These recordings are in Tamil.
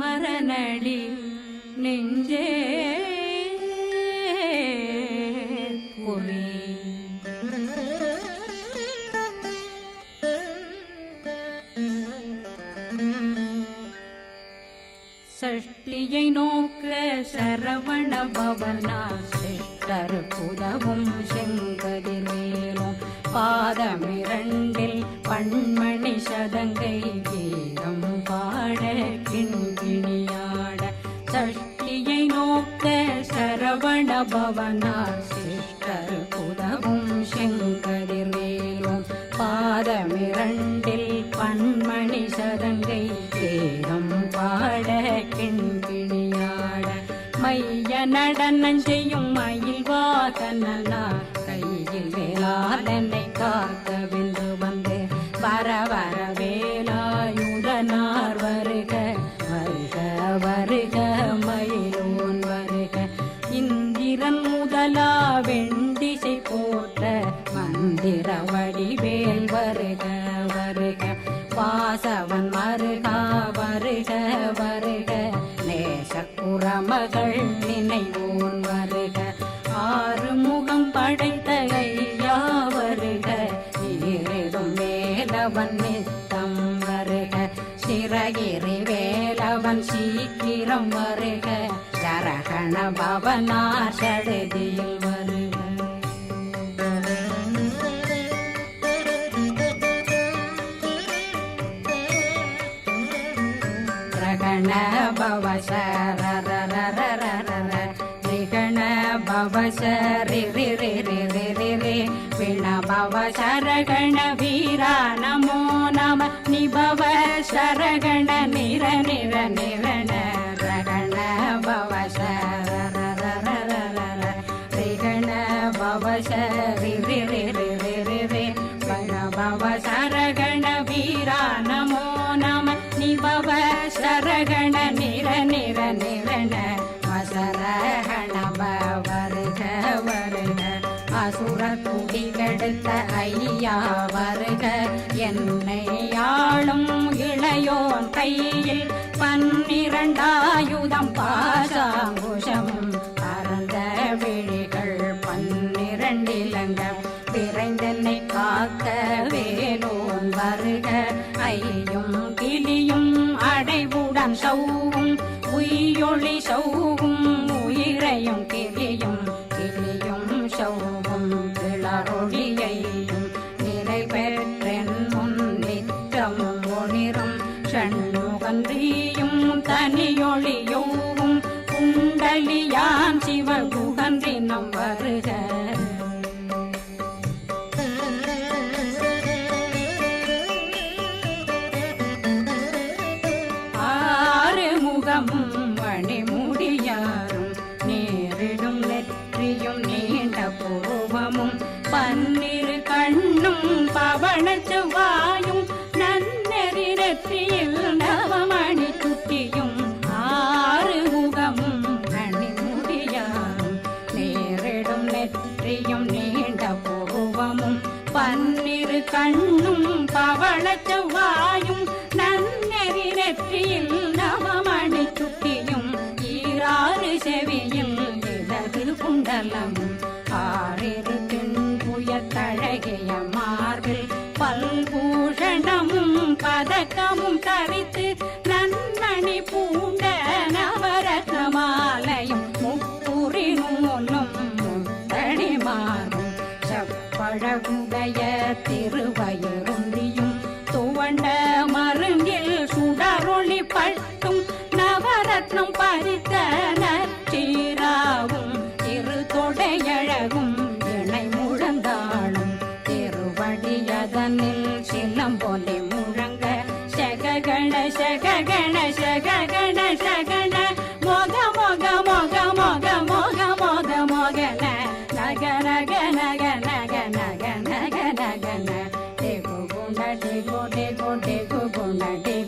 மரணி நெஞ்சே சஷ்டியை நோக்க சரவண பவனா சிஷ்டர் புதவும் பாதமிரண்டில் பன்மணி சதங்கை ஏகம் பாட கிண்கிணியாட மைய நடனம் செய்யும் மயில் வாதனா கையில் வேளாதனை காக்க மகள் நினைவோன் வருக. ஆறு முகம் படைத்த ஐயா வருக. இருடும் வேலவன் நித்தம் வருக. சிறகிரி வேலவன் சீக்கிரம் வருக. சரகண பவனார் சடுதியில் பவச ரே ரே ரே ரே ரே ரே ரே வீண பவ சரகண வீரா நமோ நம நிபவ சரகண கையில் பன்னிரண்டாயுதம் பாசாம். மண்டலமும் ஆறிரு புயத்தழகிய மார்பில் பல்பூஷணமும் பதக்கமும் கணேஷ கணேஷ கணேஷ கண மோக மோக மோக மோக மோக மோக மோகன நக நக நக நக நக நக நக நக டேகு குண்டே குண்டே குண்டே குண்டே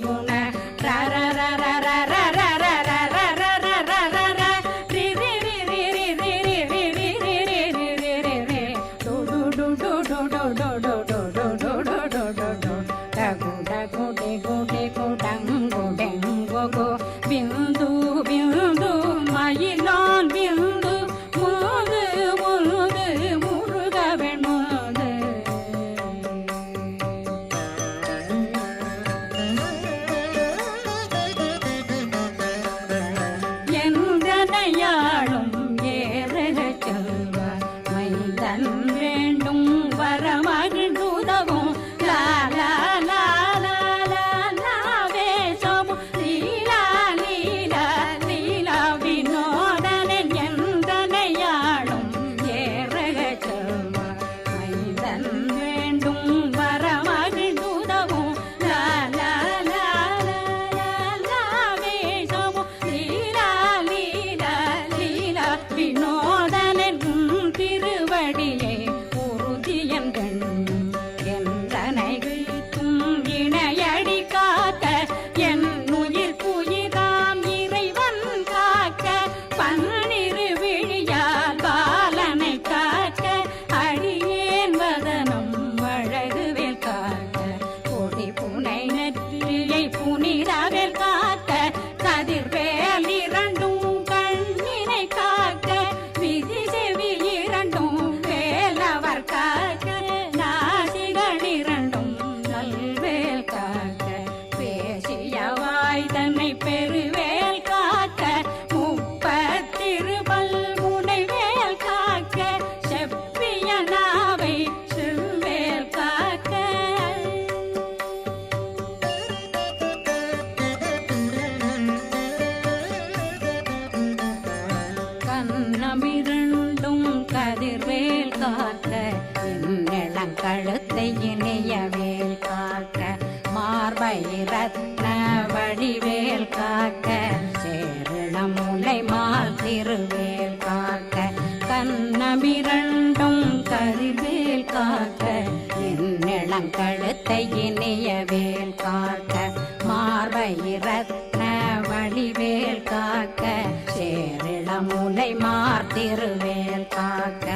சேரிளமுலை மார்த்திருவேல் காக்க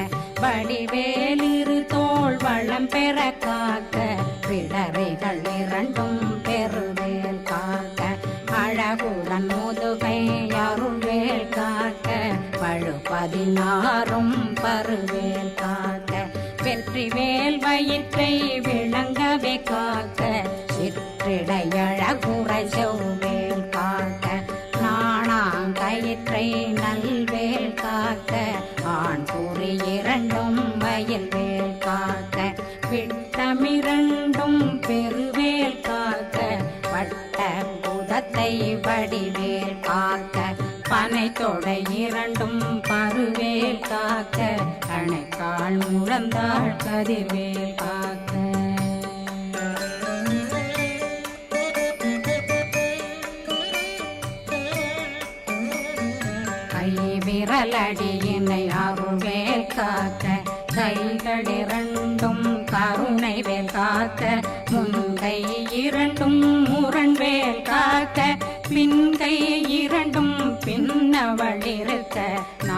வடிவேலிரு தோல் வளம் பெற காக்க பிடரைகள் இரண்டும் பெருவேல் காக்க அழகுடன் முதுகை அருள்வேல் காக்க பழு பதினாறும் பருவேல் காக்க வெற்றி வேல் வயிற்றை விளங்கவே காக்க சிற்றிடையழகுறை செவ்வேல் தொடை இரண்டும் பருவேல் காக்க அணைக்கால் முழந்தாள் கதிர்வேல் காக்க. கை விரலடியினை அருவேல் காக்க கைகள் இரண்டும் கருணை வேல் காக்க முன்கை இரண்டும் முரண்வேல் காக்க பின்கை இரண்டும் பின்னவளிருக்க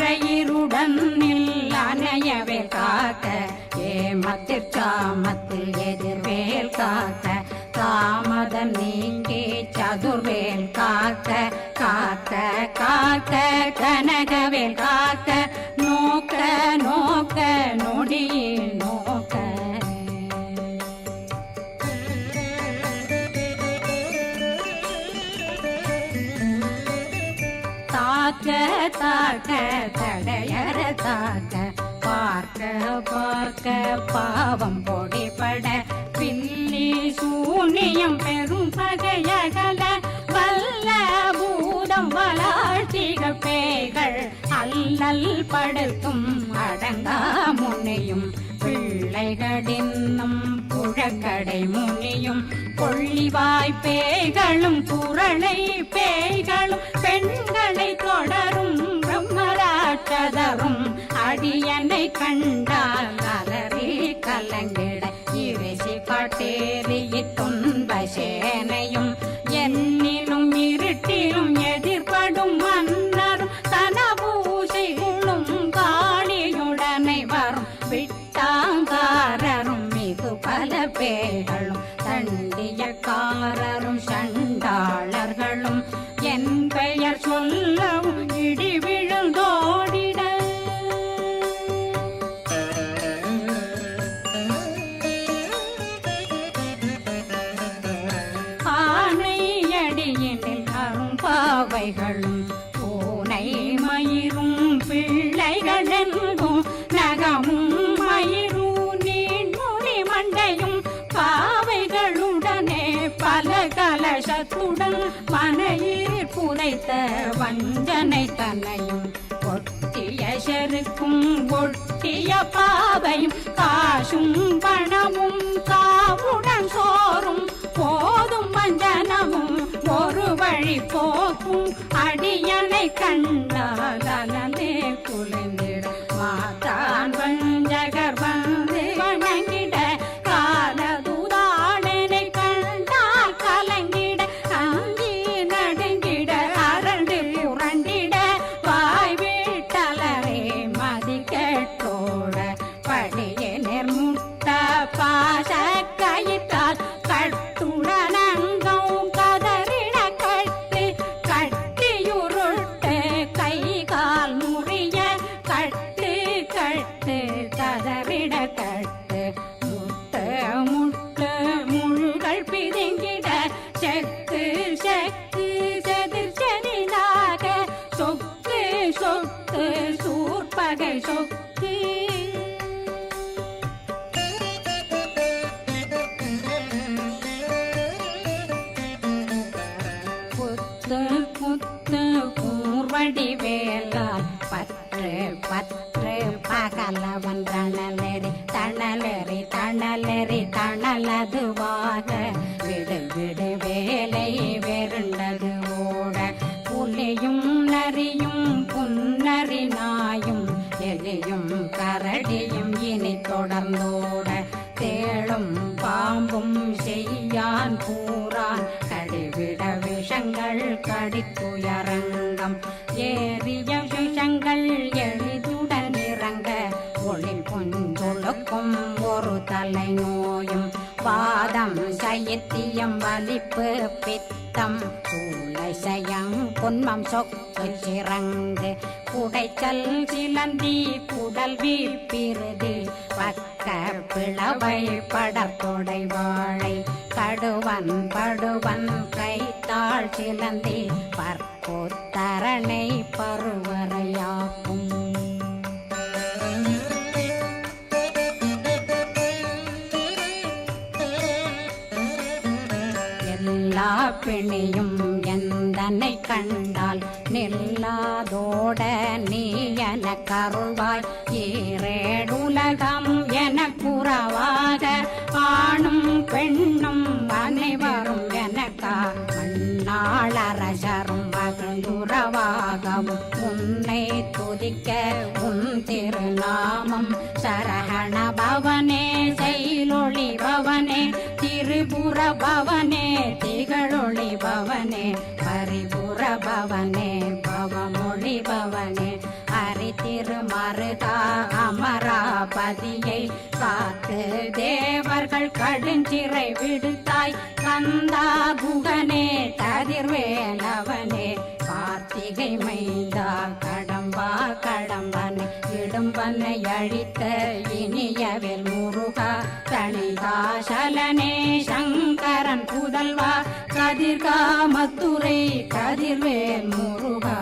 அறையிருடன் நில் அணையவே காக்க ஏமத்திற்காமத்தில் எதிர்வேல் காக்க காமதன் நீங்கே சதுர்வேல் காக்க காக்க காக்க கன பார்க்க பார்க்க பாவம் பொடிபட. பின்னி சூனியம் பெரும் பகையகல. வல்ல பூதம் வளாழ்த்திக பேய்கள். அல்லல் படுத்தும் அடங்கா முனையும். பிள்ளைகளின்னும் புழக்கடை முனியும். கொள்ளிவாய் பேய்களும் குரளை பேய்களும். பெண்களை தொடரும் பிரம்மராட்சதரும். அடியனை கண்டால் அலறி கலங்கிட இறைசி காட்டேறிய துன்ப சேனையும் புடல் மனையீர் புனைத்த வஞ்சனை தன்னையும் ஒட்டிய செருக்கும் ஒட்டிய பாவையும் காசும் பணமும் காவுடன் சோறும். போதும் வஞ்சனமும் ஒரு வழி போக்கும். அடியனை கண்டால் அலந்த பகலவன் தணலெறி தணலெறி தணலெறி தணலதுவாக. விடு விடு வேலை வெருண்டது ஓட புலியும் நரியும் புன்னரி நாயும் எலியும் கரடியும் இனி தொடர்ந்தோட. தேளும் பாம்பும் செய்யான் கூறான். கடிவிட விஷங்கள் கடித்துயரங்கம். ஏறிய விஷங்கள் எளிதுடன் ஒளில் புஞ்சொழுக்கும் ஒரு தலை நோயும் பாதம் சயத்தியம் வலிப்பு பித்தம். சூளை சயம் பொன்மம் சொக்கு சிறங்கு குடைச்சல் சிலந்தி குடல் வீழ்பிருதி பக்க பிளவை படத்தொடை வாழை. கடுவன் படுவன் கைத்தாள் சிலந்தி. பற்போத்தரணை பருவரையாக்கும். எல்லா பிணியும் எந்தனை கண்டால் நில்லாதோட நீ என கருள்வாய். ஈரேடுலகம் என குறவாக ஆணும் பெண்ணும் அனைவரும் எனக்கா மண்ணாளரசரும் மகிழ்ந்துறவாகவும் உன்னை துதிக்க உன் திருநாமம் சரகண பவனே செயலொளி பவனே. பரிபுர பவனே திகழொளி பவனே பரிபுர பவனே பவமொழி பவனே ஹரி திருமருகா அமராபதியை காத்து தேவர்கள் கடுஞ்சிறை விடுத்தாய் கந்தா குகனே ததிர்வேலவனே கார்த்திகை மைந்தா கடம்பா கடம்பன் இடும்பனை அழித்த இனியவில் முருகா தனிகாசலனே சங்கரன் புதல்வா கதிர்காமத்துரை கதிர்வேல் முருகா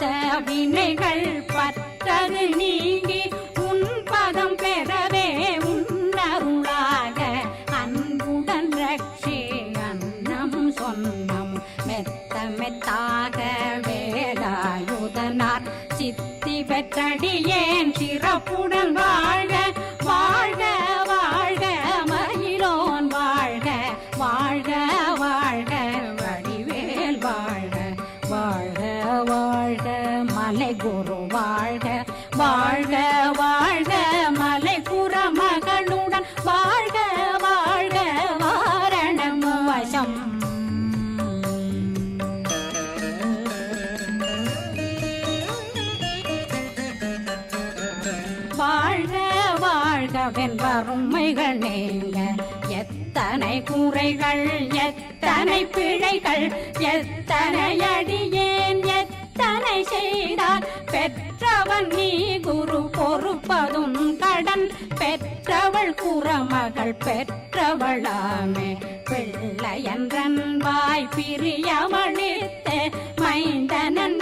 பாச வினைகள் பத்தது நீங்கி முறைகள் எத்தனை பிழைகள் எத்தனை அடியேன் எத்தனை செய்தார். பெற்றவன் நீ குரு பொறுப்பதும் கடன். பெற்றவள் குறமகள் பெற்றவளாமே. பிள்ளை என்றன் வாய் பிரியவழித்த மைந்தனன்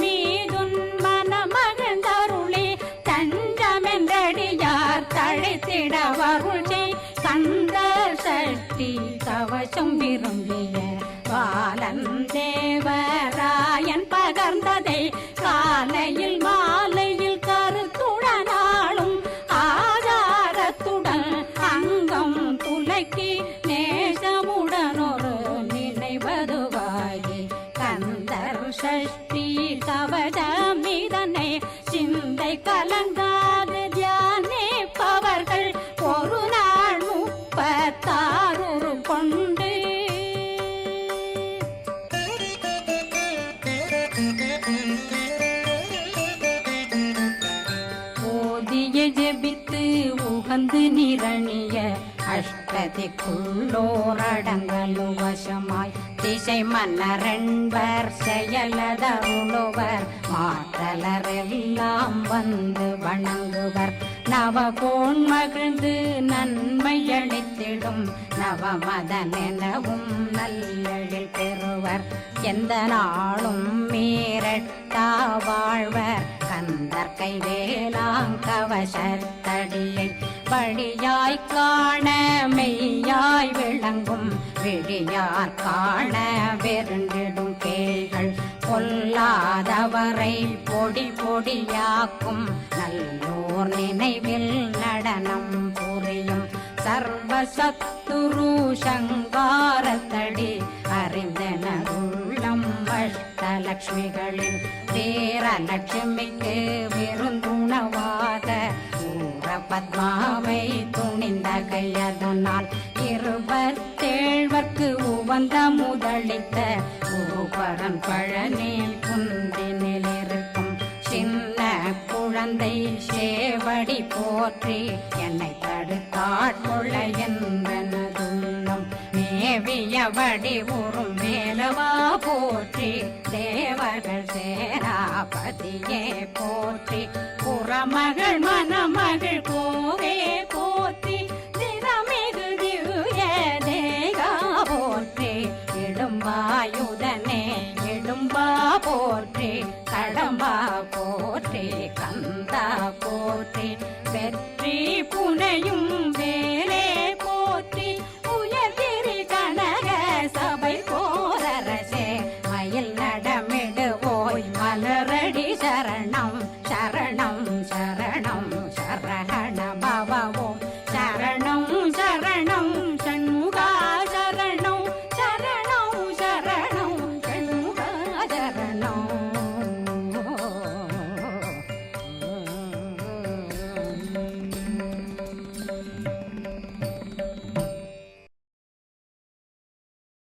முப்பத்தாறு கொண்டு ஓதிய ஜெபித்து உகந்து நிரணிய அஷ்டதிக்குள்ளோரடங்கலு வசமாய். திசை மன்னரன்பர் செயலதருளுவர் மாற்றலரெல்லாம் வந்து வணங்குவர். நவகோன் மகிழ்ந்து நன்மை அளித்திடும் நவமதனெனவும் நல்லெழில் பெறுவர். எந்த நாளும் மீறட்டா வாழ்வர். கந்தர் கைவேலாங்கவசத்தடியை வழியாய் காண மெய்யாய் விளங்கும். விழியார் காண வெருண்டிடும் கேள்கள் பொல்லாதவரை பொடி பொடியாக்கும். நல்லோர் நினைவில் நடனம் புரியும் சர்வசத்துரு சங்காரத்தடி அறிந்தனருள்ளம் அஷ்டலக்ஷ்மிகளின் வீரலட்சுமிக்கு விருந்துணவாக ஊர பத்மாவை துணிந்த கையதனால் இருபத்தேழ்வர்க்கு உவந்த முதலித்த குருபரன் பழனில் குந்தினில் தந்தை சேவடி போற்றி என்னை தடுத்தாட்கொள்ளையென்றனதுள்ளம் மேவியபடி உறும் மேலவா போற்றி தேவர்கள் சேராபதியே போற்றி. புறமகள் மணமகள் கோவே போற்றி தினமிகுதிய தேகா போற்றி. இடும்பாயுதனே இடும்பா போற்றி கடம்பா போ கந்தா போற்றேன். வெற்றி புனையும்